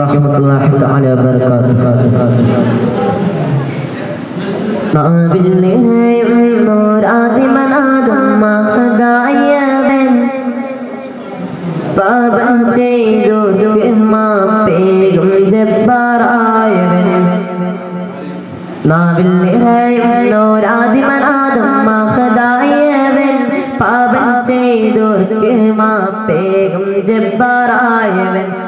റഹ്മത്തുള്ളാഹി തആല വബറകാതുഹു നാവിൽ നിറയുന്നോരാദിമനാദം മഹദായവൻ പാപം ചെയ്തു മാപ്പേകും ജബ്ബാറായവൻ നാവിൽ നിറയുന്നോരാദിമനാദം മഹദായവൻ പാപം ചെയ്തോർക്ക് മാപ്പേകും ജബ്ബാറായവൻ ബഹറേരുന്നോളി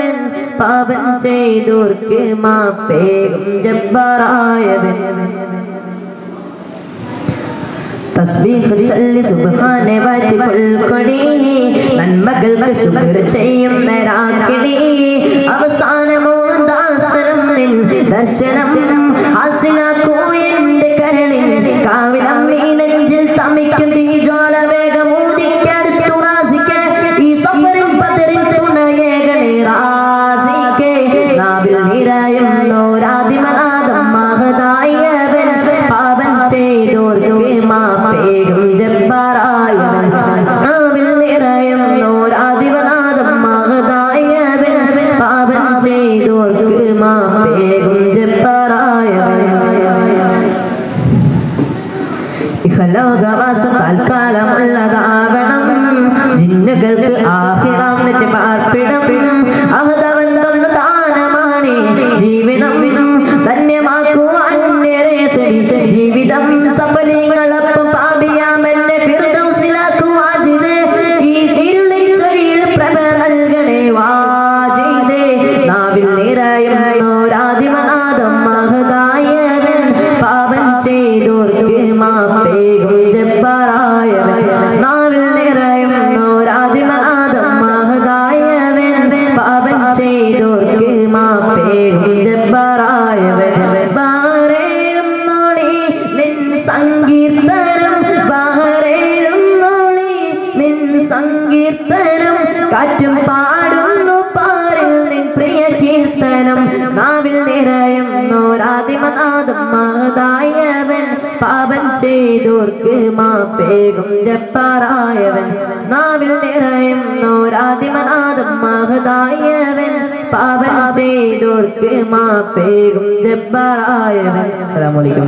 പാപം ചെയ്തോർക്ക് മാപ്പേകും ജബ്ബറായവൻ. തസ്ബീഹ് ചൊല്ലി സുബ്ഹാനെ വാറ്റി നന്മകൾക്ക് ശുക്ർ ചെയ്യുന്ന രാക്കിളി അവസാനമോ ദാസനം നിൻ ദർശനം ഹാസിലാക്കൂ എന്റെ കരളിൽ. കാവിലം ഈ നെഞ്ചിൽ തമിക്കും തീജ്വാല ചെയ്തോർക്ക് ഇഹലോകവാസം താൽക്കാലമുള്ളതാവണം. ജിന്നുകൾക്ക് ആഹിറാം പാർപ്പിടം ജബ്ബാറായവൻ കാറ്റും പാടുന്നു പാറിൽ പ്രിയ കീർത്തനം നാവിൽ നിറയും നോരാദിമനാദം മഹദായവൻ പാപം ചെയ്തോർക്ക് മാപ്പേകും ജപ്പാറായവൻ നാവിൽ നിറയും നോരാദിമനാദം മഹദായവൻ പാപം ചെയ്തോർക്ക് മാപ്പേകും ജബ്ബാറായവൻ. അസ്സലാമു അലൈക്കും